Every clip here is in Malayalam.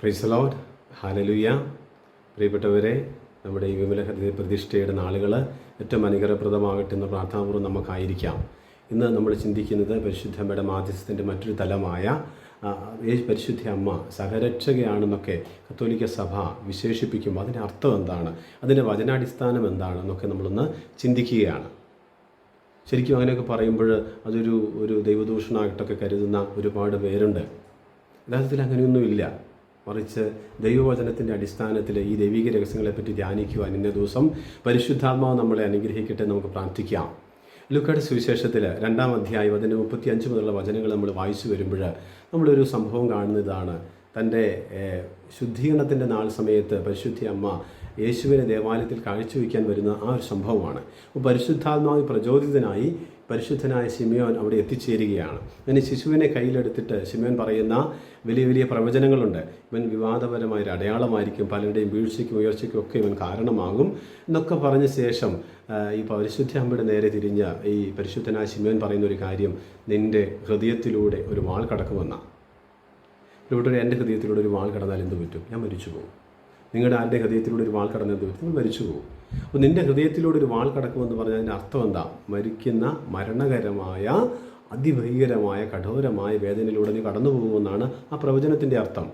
പ്രൈസ് ലോഡ് ഹാലലുയ്യ പ്രിയപ്പെട്ടവരെ നമ്മുടെ ഈ വിമല ഹൃദയ പ്രതിഷ്ഠയുടെ നാളുകൾ ഏറ്റവും അനുഗ്രഹപ്രദമാകട്ടെ പ്രാർത്ഥനാപൂർവം നമുക്കായിരിക്കാം. ഇന്ന് നമ്മൾ ചിന്തിക്കുന്നത് പരിശുദ്ധമ്മയുടെ മാധ്യസ്ഥത്തിന്റെ മറ്റൊരു തലമായ പരിശുദ്ധ അമ്മ സഹരക്ഷകയാണെന്നൊക്കെ കത്തോലിക്ക സഭ വിശേഷിപ്പിക്കുമ്പോൾ അതിന്റെ അർത്ഥം എന്താണ്? അതിന്റെ വചനാടിസ്ഥാനം എന്താണെന്നൊക്കെ നമ്മളൊന്ന് ചിന്തിക്കുകയാണ്. ശരിക്കും അങ്ങനെയൊക്കെ പറയുമ്പോൾ അതൊരു ഒരു ദൈവദൂഷണമായിട്ടൊക്കെ കരുതുന്ന ഒരുപാട് പേരുണ്ട്. യഥാർത്ഥത്തിൽ അങ്ങനെയൊന്നുമില്ല. മറിച്ച് ദൈവവചനത്തിന്റെ അടിസ്ഥാനത്തിൽ ഈ ദൈവിക രഹസ്യങ്ങളെപ്പറ്റി ധ്യാനിക്കുവാൻ ഇന്ന ദിവസം പരിശുദ്ധാത്മാവ് നമ്മളെ അനുഗ്രഹിക്കട്ടെ നമുക്ക് പ്രാർത്ഥിക്കാം. ലുക്കയുടെ സുവിശേഷത്തിൽ രണ്ടാം അധ്യായം അതിന്റെ മുപ്പത്തി അഞ്ച് മുതലുള്ള വചനങ്ങൾ നമ്മൾ വായിച്ചു വരുമ്പോൾ നമ്മളൊരു സംഭവം കാണുന്നതാണ്. തന്റെ ശുദ്ധീകരണത്തിന്റെ നാൾ സമയത്ത് പരിശുദ്ധി അമ്മ യേശുവിനെ ദേവാലയത്തിൽ കാഴ്ചവെക്കാൻ വരുന്ന ആ ഒരു സംഭവമാണ്. പരിശുദ്ധാത്മാവ് പ്രചോദിതനായി പരിശുദ്ധനായ ശിമയോൻ അവിടെ എത്തിച്ചേരുകയാണ്. അങ്ങനെ ശിശുവിനെ കയ്യിലെടുത്തിട്ട് ശിമയോൻ പറയുന്ന വലിയ വലിയ പ്രവചനങ്ങളുണ്ട്. ഇവൻ വിവാദപരമായ ഒരു അടയാളമായിരിക്കും. പലരുടെയും വീഴ്ചയ്ക്കും ഉയർച്ചയ്ക്കും ഒക്കെ ഇവൻ കാരണമാകും. എന്നൊക്കെ പറഞ്ഞ ശേഷം ഈ പരിശുദ്ധ അമ്മയുടെ നേരെ തിരിഞ്ഞ ഈ പരിശുദ്ധനായ ശിമയോൻ പറയുന്ന ഒരു കാര്യം നിന്റെ ഹൃദയത്തിലൂടെ ഒരു വാൾ കടക്കുമെന്നാണ് ഇവിടെ എന്റെ ഹൃദയത്തിലൂടെ ഒരു വാൾ കടന്നാൽ എന്ത് പറ്റും? ഞാൻ മരിച്ചു പോകും നിങ്ങളുടെ ആരുടെ ഹൃദയത്തിലൂടെ ഒരു വാൾ കടന്നു എന്ത് പറ്റും? നിങ്ങൾ മരിച്ചു പോകും അപ്പോൾ നിന്റെ ഹൃദയത്തിലൂടെ ഒരു വാൾ കടക്കുമെന്ന് പറഞ്ഞാൽ അതിന്റെ അർത്ഥം എന്താ? മരിക്കുന്ന മരണകരമായ അതിഭീകരമായ കഠോരമായ വേദനയിലൂടെ നീ കടന്നു പോകുമെന്നാണ് ആ പ്രവചനത്തിന്റെ അർത്ഥം.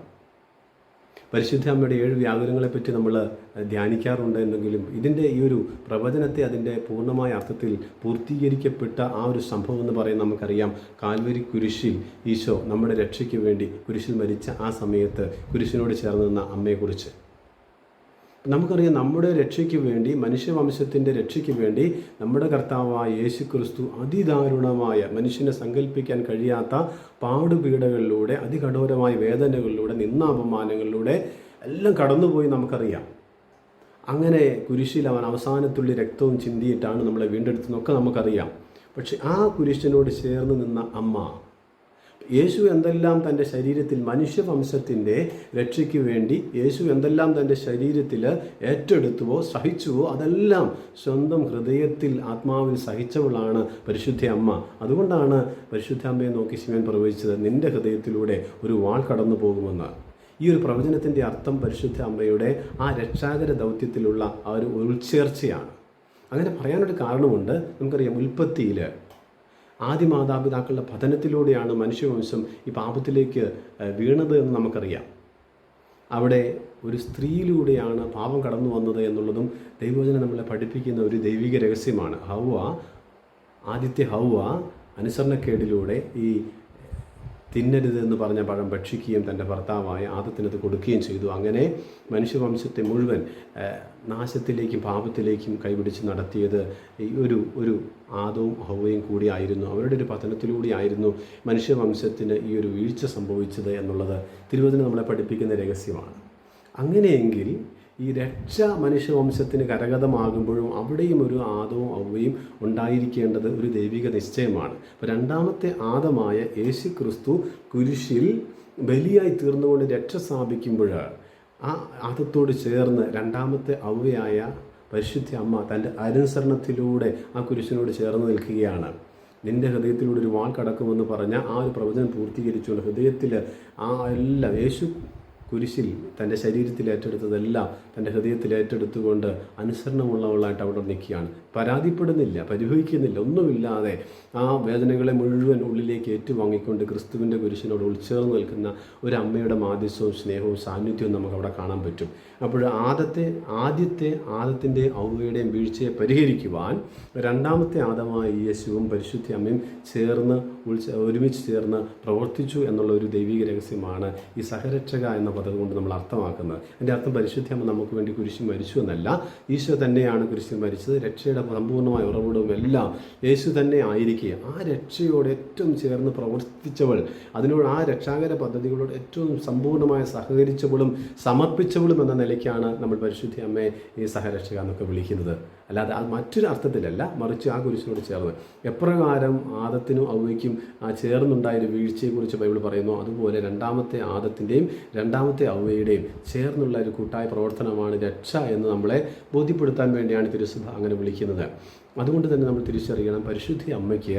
പരിശുദ്ധ അമ്മയുടെ ഏഴ് വ്യാകുലങ്ങളെപ്പറ്റി നമ്മൾ ധ്യാനിക്കാറുണ്ട് എന്നെങ്കിലും ഇതിന്റെ ഈ ഒരു പ്രവചനത്തെ അതിന്റെ പൂർണമായ അർത്ഥത്തിൽ പൂർത്തീകരിക്കപ്പെട്ട ആ ഒരു സംഭവം എന്ന് പറയുന്നത് നമുക്കറിയാം. കാൽവരി കുരിശിൽ ഈശോ നമ്മുടെ രക്ഷയ്ക്ക് വേണ്ടി കുരിശിൽ മരിച്ച ആ സമയത്ത് കുരിശിനോട് ചേർന്ന് നിന്ന അമ്മയെക്കുറിച്ച്. നമുക്കറിയാം നമ്മുടെ രക്ഷയ്ക്ക് വേണ്ടി മനുഷ്യവംശത്തിന്റെ രക്ഷയ്ക്ക് വേണ്ടി നമ്മുടെ കർത്താവായ യേശു ക്രിസ്തു അതിദാരുണമായ മനുഷ്യനെ സങ്കല്പിക്കാൻ കഴിയാത്ത പാടുപീഡകളിലൂടെ അതികഠോരമായ വേദനകളിലൂടെ നിന്നാപമാനങ്ങളിലൂടെ എല്ലാം കടന്നുപോയി നമുക്കറിയാം. അങ്ങനെ കുരിശിൽ അവൻ അവസാനത്തുള്ളി രക്തവും ചിന്തിയിട്ടാണ് നമ്മളെ വീണ്ടെടുത്തതെന്നൊക്കെ നമുക്കറിയാം. പക്ഷെ ആ കുരിശിനോട് ചേർന്ന് നിന്ന അമ്മ യേശു എന്തെല്ലാം തന്റെ ശരീരത്തിൽ മനുഷ്യവംശത്തിന്റെ രക്ഷയ്ക്ക് വേണ്ടി യേശു എന്തെല്ലാം തന്റെ ശരീരത്തിൽ ഏറ്റെടുത്തുവോ സഹിച്ചുവോ അതെല്ലാം സ്വന്തം ഹൃദയത്തിൽ ആത്മാവിൽ സഹിച്ചവളാണ് പരിശുദ്ധ അമ്മ. അതുകൊണ്ടാണ് പരിശുദ്ധ അമ്മയെ നോക്കി ശിവൻ പ്രവചിച്ചത് നിന്റെ ഹൃദയത്തിലൂടെ ഒരു വാൾ കടന്നു പോകുമെന്ന്. ഈ ഒരു പ്രവചനത്തിന്റെ അർത്ഥം പരിശുദ്ധ അമ്മയുടെ ആ രക്ഷാകര ദൗത്യത്തിലുള്ള ആ ഒരു ഉൾച്ചേർച്ചയാണ്. അങ്ങനെ പറയാനൊരു കാരണമുണ്ട്. നമുക്കറിയാം ഉൽപ്പത്തിയിൽ ആദ്യ മാതാപിതാക്കളുടെ പതനത്തിലൂടെയാണ് മനുഷ്യവംശം ഈ പാപത്തിലേക്ക് വീണത് എന്ന് നമുക്കറിയാം. അവിടെ ഒരു സ്ത്രീയിലൂടെയാണ് പാപം കടന്നു വന്നത് എന്നുള്ളതും ദൈവവചനം നമ്മളെ പഠിപ്പിക്കുന്ന ഒരു ദൈവിക രഹസ്യമാണ്. ഹൗവ ആദ്യത്തെ ഹൗവ അനുസരണക്കേടിലൂടെ ഈ തിന്നരുത് എന്ന് പറഞ്ഞ പഴം ഭക്ഷിക്കുകയും തന്റെ ഭർത്താവായ ആദത്തിനത് കൊടുക്കുകയും ചെയ്തു. അങ്ങനെ മനുഷ്യവംശത്തെ മുഴുവൻ നാശത്തിലേക്കും പാപത്തിലേക്കും കൈപിടിച്ച് നടത്തിയത് ഈ ഒരു ഒരു ആദവും ഹൗവയും കൂടിയായിരുന്നു അവരുടെ ഒരു പതനത്തിലൂടെയായിരുന്നു മനുഷ്യവംശത്തിന് ഈ ഒരു വീഴ്ച സംഭവിച്ചത് എന്നുള്ളത്. തിരുവചനം നമ്മളെ പഠിപ്പിക്കുന്ന രഹസ്യമാണ്. അങ്ങനെയെങ്കിൽ ഈ രക്ഷ മനുഷ്യവംശത്തിന് കരഗതമാകുമ്പോഴും അവിടെയും ഒരു ആദവും അവയും ഉണ്ടായിരിക്കേണ്ടത് ഒരു ദൈവിക നിശ്ചയമാണ്. അപ്പോൾ രണ്ടാമത്തെ ആദമായ യേശു ക്രിസ്തു കുരിശിൽ ബലിയായി തീർന്നുകൊണ്ട് രക്ഷ സ്ഥാപിക്കുമ്പോൾ ആ ആദത്തോട് ചേർന്ന് രണ്ടാമത്തെ അവയായ പരിശുദ്ധ അമ്മ തന്റെ അനുസരണത്തിലൂടെ ആ കുരിശിനോട് ചേർന്ന് നിൽക്കുകയാണ്. നിന്റെ ഹൃദയത്തിലൂടെ ഒരു വാൾ കടക്കുമെന്ന് പറഞ്ഞ ആ ഒരു പ്രവചനം പൂർത്തീകരിച്ചുകൊണ്ട് ഹൃദയത്തിൽ ആ എല്ലാം യേശു കുരിശിൽ തന്റെ ശരീരത്തിൽ ഏറ്റെടുത്തതെല്ലാം തന്റെ ഹൃദയത്തിൽ ഏറ്റെടുത്തുകൊണ്ട് അനുസരണമുള്ളവളായിട്ട് അവിടെ നിൽക്കുകയാണ്. പരാതിപ്പെടുന്നില്ല പരിഭവിക്കുന്നില്ല ഒന്നുമില്ലാതെ ആ വേദനകളെ മുഴുവൻ ഉള്ളിലേക്ക് ഏറ്റുവാങ്ങിക്കൊണ്ട് ക്രിസ്തുവിന്റെ കുരിശിനോട് ഉൾച്ചേർന്ന് നിൽക്കുന്ന ഒരു അമ്മയുടെ മാധ്യസവും സ്നേഹവും സാന്നിധ്യവും നമുക്ക് അവിടെ കാണാൻ പറ്റും. അപ്പോൾ ആദത്തെ ആദ്യത്തെ ആദത്തിന്റെ ഔവയുടെയും വീഴ്ചയെ പരിഹരിക്കുവാൻ രണ്ടാമത്തെ ആദമായ യേശുവും പരിശുദ്ധി അമ്മയും ചേർന്ന് ഉൾച്ച ഒരുമിച്ച് ചേർന്ന് പ്രവർത്തിച്ചു എന്നുള്ള ഒരു ദൈവിക രഹസ്യമാണ് ഈ സഹരക്ഷക എന്ന പദം കൊണ്ട് നമ്മൾ അർത്ഥമാക്കുന്നത്. എന്റെ അർത്ഥം പരിശുദ്ധി അമ്മ നമുക്ക് വേണ്ടി കുരിശിൽ മരിച്ചു എന്നല്ല. ഈശോ തന്നെയാണ് കുരിശിൽ മരിച്ചത്. രക്ഷയുടെ സമ്പൂർണമായ ഉറവിടവും എല്ലാം യേശു തന്നെ ആയിരിക്കുക ആ രക്ഷയോട് ഏറ്റവും ചേർന്ന് പ്രവർത്തിച്ചവൾ അതിനോട് ആ രക്ഷാകര പദ്ധതികളോട് ഏറ്റവും സമ്പൂർണമായി സഹകരിച്ചവളും സമർപ്പിച്ചവളും എന്ന നിലയ്ക്കാണ് നമ്മൾ പരിശുദ്ധി അമ്മയെ ഈ സഹരക്ഷക എന്നൊക്കെ വിളിക്കുന്നത്. അല്ലാതെ അത് മറ്റൊരു അർത്ഥത്തിലല്ല മറിച്ച് ആ കുരിശിനോട് ചേർന്ന്. എപ്രകാരം ആദത്തിനും അവയ്ക്കും ആ ചേർന്നുണ്ടായ ഒരു വീഴ്ചയെക്കുറിച്ച് ബൈബിൾ പറയുന്നു. അതുപോലെ രണ്ടാമത്തെ ആദത്തിന്റെയും രണ്ടാമത്തെ അവയുടെയും ചേർന്നുള്ള ഒരു കൂട്ടായ പ്രവർത്തനമാണ് രക്ഷ എന്ന് നമ്മളെ ബോധ്യപ്പെടുത്താൻ വേണ്ടിയാണ് തിരുസഭ അങ്ങനെ വിളിക്കുന്നത്. അതുകൊണ്ട് തന്നെ നമ്മൾ തിരിച്ചറിയണം പരിശുദ്ധി അമ്മയ്ക്ക്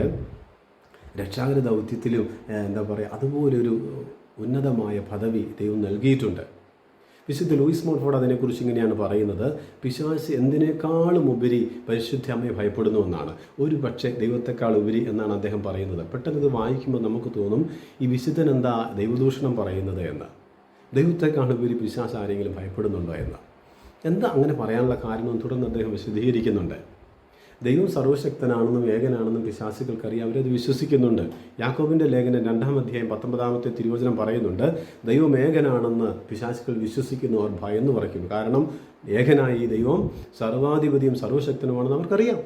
രക്ഷാകര ദൗത്യത്തിലും എന്താ പറയുക അതുപോലൊരു ഉന്നതമായ പദവി ദൈവം നൽകിയിട്ടുണ്ട്. വിശുദ്ധ ലൂയിസ് മോൺഫോർഡ് അതിനെക്കുറിച്ച് ഇങ്ങനെയാണ് പറയുന്നത്. പിശാശ് എന്തിനേക്കാളും ഉപരി പരിശുദ്ധ അമ്മയെ ഭയപ്പെടുന്നു എന്നാണ്. ഒരു പക്ഷേ ദൈവത്തെക്കാൾ ഉപരി എന്നാണ് അദ്ദേഹം പറയുന്നത്. പെട്ടെന്ന് ഇത് വായിക്കുമ്പോൾ നമുക്ക് തോന്നും ഈ വിശുദ്ധൻ എന്താ ദൈവദൂഷണം പറയുന്നത് എന്ന്. ദൈവത്തെക്കാൾ ഉപരി പിശാശ് ആരെങ്കിലും ഭയപ്പെടുന്നുണ്ടോ എന്ന്. എന്താ അങ്ങനെ പറയാനുള്ള കാരണം തുടർന്ന് അദ്ദേഹം വിശദീകരിക്കുന്നുണ്ട്. ദൈവം സർവശക്തനാണെന്നും ഏകനാണെന്നും പിശാസുകൾക്കറിയാം അവരത് വിശ്വസിക്കുന്നുണ്ട്. യാക്കോബിന്റെ ലേഖനം രണ്ടാം അധ്യായം പത്തൊമ്പതാമത്തെ തിരുവചനം പറയുന്നുണ്ട് ദൈവം ഏകനാണെന്ന് പിശാസുകൾ വിശ്വസിക്കുന്നു അവർ ഭയന്ന് പറയ്ക്കും കാരണം ഏകനായ ഈ ദൈവം സർവാധിപതിയും സർവശക്തനുമാണെന്ന് അവർക്കറിയാം.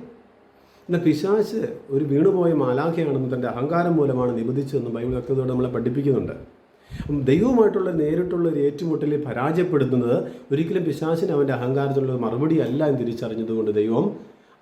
എന്നാൽ പിശാച് ഒരു വീണുപോയ മാലാഖയാണെന്ന് തന്റെ അഹങ്കാരം മൂലമാണ് നിബന്ധിച്ചതെന്ന് ബൈബിൾ വ്യക്തതയോടെ നമ്മളെ പഠിപ്പിക്കുന്നുണ്ട്. ദൈവവുമായിട്ടുള്ള നേരിട്ടുള്ള ഒരു ഏറ്റുമുട്ടലിൽ പരാജയപ്പെടുത്തുന്നത് ഒരിക്കലും പിശാചിന് അവന്റെ അഹങ്കാരത്തിലുള്ള മറുപടി അല്ല എന്ന് തിരിച്ചറിഞ്ഞതുകൊണ്ട് ദൈവം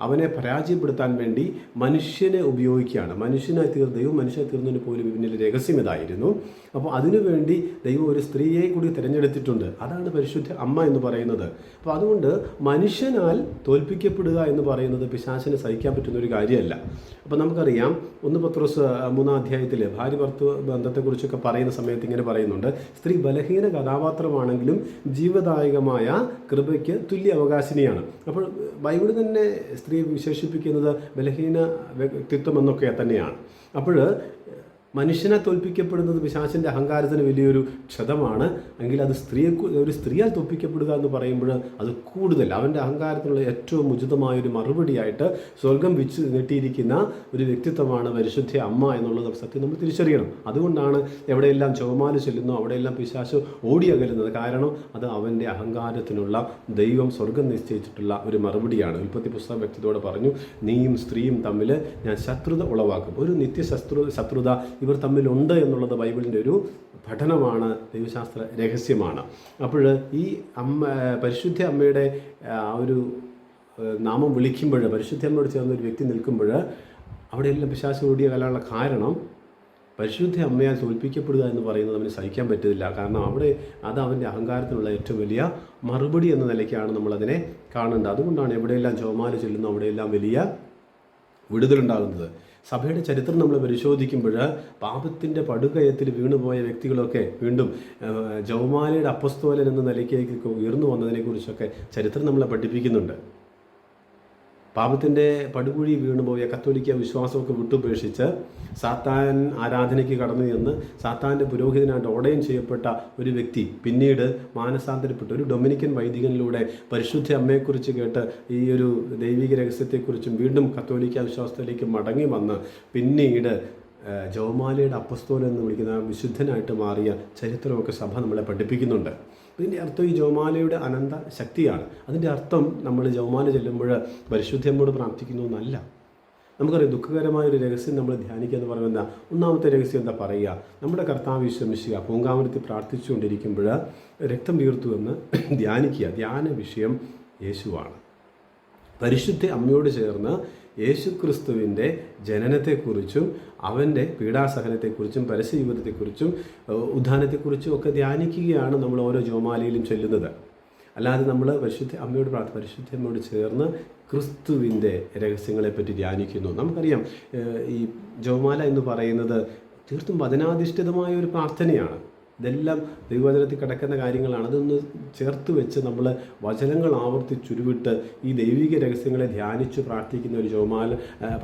അവനെ പരാജയപ്പെടുത്താൻ വേണ്ടി മനുഷ്യനെ ഉപയോഗിക്കുകയാണ്. മനുഷ്യനെ തീർ ദൈവം മനുഷ്യനെ തീർന്നതിന് പോലും പിന്നിൽ രഹസ്യം ഇതായിരുന്നു. അപ്പോൾ അതിനുവേണ്ടി ദൈവം ഒരു സ്ത്രീയെ കൂടി തിരഞ്ഞെടുത്തിട്ടുണ്ട്. അതാണ് പരിശുദ്ധ അമ്മ എന്ന് പറയുന്നത്. അപ്പോൾ അതുകൊണ്ട് മനുഷ്യനാൽ തോൽപ്പിക്കപ്പെടുക എന്ന് പറയുന്നത് പിശാചിനെ സഹിക്കാൻ പറ്റുന്ന ഒരു കാര്യമല്ല. അപ്പോൾ നമുക്കറിയാം ഒന്ന് പത്രോസ് മൂന്നാം അധ്യായത്തിൽ ഭാര്യ ഭർത്തൃ ബന്ധത്തെക്കുറിച്ചൊക്കെ പറയുന്ന സമയത്ത് ഇങ്ങനെ പറയുന്നുണ്ട്. സ്ത്രീ ബലഹീന കഥാപാത്രമാണെങ്കിലും ജീവദായകമായ കൃപയ്ക്ക് തുല്യ അവകാശിനിയാണ്. അപ്പോൾ ബൈബിൾ തന്നെ സ്ത്രീ വിശേഷിപ്പിക്കുന്നത് ബലഹീന വ്യക്തിത്വം എന്നൊക്കെ തന്നെയാണ്. അപ്പോൾ മനുഷ്യനെ തോൽപ്പിക്കപ്പെടുന്നത് പിശാചിന്റെ അഹങ്കാരത്തിന് വലിയൊരു ക്ഷതമാണ്. എങ്കിൽ അത് സ്ത്രീയെ ഒരു സ്ത്രീയാൽ തോൽപ്പിക്കപ്പെടുക എന്ന് പറയുമ്പോൾ അത് കൂടുതൽ. അവന്റെ അഹങ്കാരത്തിനുള്ള ഏറ്റവും ഉചിതമായൊരു മറുപടിയായിട്ട് സ്വർഗം വെച്ച് നീട്ടിയിരിക്കുന്ന ഒരു വ്യക്തിത്വമാണ് പരിശുദ്ധ അമ്മ എന്നുള്ളത് സത്യം നമ്മൾ തിരിച്ചറിയണം. അതുകൊണ്ടാണ് എവിടെയെല്ലാം ചുവമാല ചെല്ലുന്നോ അവിടെയെല്ലാം പിശാശ് ഓടിയകലുന്നത് കാരണം അത് അവന്റെ അഹങ്കാരത്തിനുള്ള ദൈവം സ്വർഗം നിശ്ചയിച്ചിട്ടുള്ള ഒരു മറുപടിയാണ്. ഉൽപ്പത്തി പുസ്തകം വ്യക്തിയോട് പറഞ്ഞു നീയും സ്ത്രീയും തമ്മിൽ ഞാൻ ശത്രുത ഉളവാക്കും. ഒരു നിത്യശത്രു ശത്രുത ഇവർ തമ്മിലുണ്ട് എന്നുള്ളത് ബൈബിളിന്റെ ഒരു പഠനമാണ് ദൈവശാസ്ത്ര രഹസ്യമാണ്. അപ്പോൾ ഈ അമ്മ പരിശുദ്ധ അമ്മയുടെ ആ ഒരു നാമം വിളിക്കുമ്പോൾ പരിശുദ്ധ അമ്മയോട് ചേർന്ന ഒരു വ്യക്തി നിൽക്കുമ്പോൾ അവിടെയെല്ലാം പിശാശ് ഓടിയ കലാനുള്ള കാരണം പരിശുദ്ധ അമ്മയാൽ തോൽപ്പിക്കപ്പെടുക എന്ന് പറയുന്നത് അവന് സഹിക്കാൻ പറ്റത്തില്ല. കാരണം അവിടെ അത് അവന്റെ അഹങ്കാരത്തിനുള്ള ഏറ്റവും വലിയ മറുപടി എന്ന നിലയ്ക്കാണ് നമ്മളതിനെ കാണേണ്ടത്. അതുകൊണ്ടാണ് എവിടെയെല്ലാം ചോമാല ചെല്ലുന്നു അവിടെയെല്ലാം വലിയ വിടുതലുണ്ടാകുന്നത്. സഭയുടെ ചരിത്രം നമ്മൾ പരിശോധിക്കുമ്പോൾ പാപത്തിന്റെ പടുകയത്തിൽ വീണുപോയ വ്യക്തികളൊക്കെ വീണ്ടും ജൗമാലയുടെ അപ്പസ്തോലൻ എന്ന നിലയ്ക്ക് ഉയർന്നു വന്നതിനെക്കുറിച്ചൊക്കെ ചരിത്രം നമ്മളെ പഠിപ്പിക്കുന്നുണ്ട്. പാപത്തിന്റെ പടുകുഴി വീണുപോയ കത്തോലിക്ക വിശ്വാസമൊക്കെ വിട്ടുപേക്ഷിച്ച് സാത്താൻ ആരാധനയ്ക്ക് കടന്നു ചെന്ന് സാത്താന്റെ പുരോഹിതനായിട്ട് ഓടയം ചെയ്യപ്പെട്ട ഒരു വ്യക്തി പിന്നീട് മാനസാന്തരപ്പെട്ട ഒരു ഡൊമിനിക്കൻ വൈദികനിലൂടെ പരിശുദ്ധ അമ്മയെക്കുറിച്ച് കേട്ട് ഈ ഒരു ദൈവിക രഹസ്യത്തെക്കുറിച്ചും വീണ്ടും കത്തോലിക്ക വിശ്വാസത്തിലേക്ക് മടങ്ങി വന്ന് പിന്നീട് ജവമാലയുടെ അപ്പസ്തോൽ എന്ന് വിളിക്കുന്ന വിശുദ്ധനായിട്ട് മാറിയ ചരിത്രമൊക്കെ സഭ നമ്മളെ പഠിപ്പിക്കുന്നുണ്ട്. ഇതിന്റെ അർത്ഥം ഈ ജവമാലയുടെ അനന്ത ശക്തിയാണ്. അതിന്റെ അർത്ഥം നമ്മൾ ജവമാല ചെല്ലുമ്പോൾ പരിശുദ്ധമ്മോട് പ്രാർത്ഥിക്കുന്നു എന്നല്ല. നമുക്കറിയാം ദുഃഖകരമായ ഒരു രഹസ്യം നമ്മൾ ധ്യാനിക്കുക എന്ന് പറയുന്ന ഒന്നാമത്തെ രഹസ്യം എന്താ പറയുക? നമ്മുടെ കർത്താവ് വിശ്രമിക്കുക പൂങ്കാവനത്തിൽ പ്രാർത്ഥിച്ചുകൊണ്ടിരിക്കുമ്പോൾ രക്തം വീർത്തു എന്ന് ധ്യാനിക്കുക. ധ്യാന വിഷയം യേശുവാണ്. പരിശുദ്ധ അമ്മയോട് ചേർന്ന് യേശുക്രിസ്തുവിന്റെ ജനനത്തെക്കുറിച്ചും അവന്റെ പീഡാസഹനത്തെക്കുറിച്ചും പരസ്യജീവിതത്തെക്കുറിച്ചും ഉദ്ധാനത്തെക്കുറിച്ചും ഒക്കെ ധ്യാനിക്കുകയാണ് നമ്മൾ ഓരോ ജോമാലയിലും ചൊല്ലുന്നത്. അല്ലാതെ നമ്മൾ പരിശുദ്ധ അമ്മയോട് പ്രാർത്ഥന പരിശുദ്ധ അമ്മയോട് ചേർന്ന് ക്രിസ്തുവിന്റെ രഹസ്യങ്ങളെപ്പറ്റി ധ്യാനിക്കുന്നു. നമുക്കറിയാം ഈ ജോമാല എന്ന് പറയുന്നത് തീർത്തും വചനാധിഷ്ഠിതമായ ഒരു പ്രാർത്ഥനയാണ്. ഇതെല്ലാം ദൈവവചനത്തിൽ കിടക്കുന്ന കാര്യങ്ങളാണ്. അതൊന്ന് ചേർത്ത് വെച്ച് നമ്മൾ വചനങ്ങൾ ആവർത്തിച്ചുരുവിട്ട് ഈ ദൈവിക രഹസ്യങ്ങളെ ധ്യാനിച്ച് പ്രാർത്ഥിക്കുന്ന ഒരു ജോമാല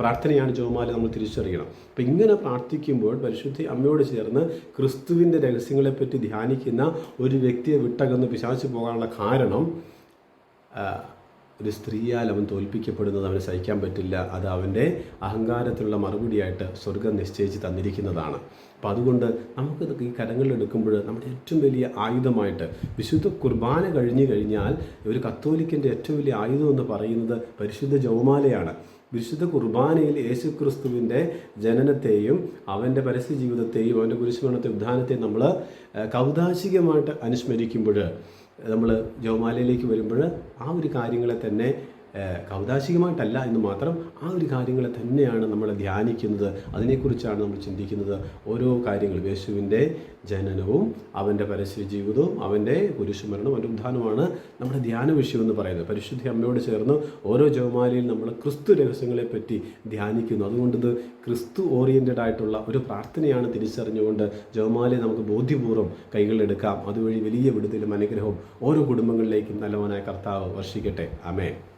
പ്രാർത്ഥനയാണ് ജോമാല നമ്മൾ തിരിച്ചറിയണം. അപ്പം ഇങ്ങനെ പ്രാർത്ഥിക്കുമ്പോൾ പരിശുദ്ധി അമ്മയോട് ചേർന്ന് ക്രിസ്തുവിന്റെ രഹസ്യങ്ങളെപ്പറ്റി ധ്യാനിക്കുന്ന ഒരു വ്യക്തിയെ വിട്ടകന്ന് പിശാച്ചു പോകാനുള്ള കാരണം ഒരു സ്ത്രീയാൽ അവൻ തോൽപ്പിക്കപ്പെടുന്നത് അവന് സഹിക്കാൻ പറ്റില്ല. അത് അവന്റെ അഹങ്കാരത്തിലുള്ള മറുപടിയായിട്ട് സ്വർഗം നിശ്ചയിച്ച് തന്നിരിക്കുന്നതാണ്. അപ്പം അതുകൊണ്ട് നമുക്ക് ഈ കരങ്ങളിലെടുക്കുമ്പോൾ നമ്മുടെ ഏറ്റവും വലിയ ആയുധമായിട്ട് വിശുദ്ധ കുർബാന കഴിഞ്ഞു കഴിഞ്ഞാൽ ഒരു കത്തോലിക്കന്റെ ഏറ്റവും വലിയ ആയുധം എന്ന് പറയുന്നത് പരിശുദ്ധ ജൗമാലയാണ് വിശുദ്ധ കുർബാനയിൽ യേശുക്രിസ്തുവിന്റെ ജനനത്തെയും അവന്റെ പരസ്യ ജീവിതത്തെയും അവന്റെ കുരിശുമരണത്തെ ഉദ്ധാനത്തെയും നമ്മൾ കൗതാശികമായിട്ട് അനുസ്മരിക്കുമ്പോൾ നമ്മൾ ജോമാലയിലേക്ക് വരുമ്പോൾ ആ ഒരു കാര്യങ്ങളെ തന്നെ കൗതാശികമായിട്ടല്ല എന്ന് മാത്രം ആ ഒരു കാര്യങ്ങളെ തന്നെയാണ് നമ്മൾ ധ്യാനിക്കുന്നത്. അതിനെക്കുറിച്ചാണ് നമ്മൾ ചിന്തിക്കുന്നത്. ഓരോ കാര്യങ്ങളും യേശുവിന്റെ ജനനവും അവന്റെ പരസ്യ ജീവിതവും അവന്റെ കുരിശുമരണവും അവന്റെ ഉദ്ധാനമാണ് നമ്മുടെ ധ്യാന വിഷയം എന്ന് പറയുന്നത്. പരിശുദ്ധി അമ്മയോട് ചേർന്ന് ഓരോ ജവമാലയിൽ നമ്മൾ ക്രിസ്തു രഹസ്യങ്ങളെ പറ്റി ധ്യാനിക്കുന്നു. അതുകൊണ്ട് ക്രിസ്തു ഓറിയന്റഡ് ആയിട്ടുള്ള ഒരു പ്രാർത്ഥനയാണ് തിരിച്ചറിഞ്ഞുകൊണ്ട് ജവമാലയെ നമുക്ക് ബോധ്യപൂർവം കൈകളിലെടുക്കാം അതുവഴി വലിയ വിടുതലും അനുഗ്രഹവും ഓരോ കുടുംബങ്ങളിലേക്കും നല്ലവനായ കർത്താവ് വർഷിക്കട്ടെ. ആമേ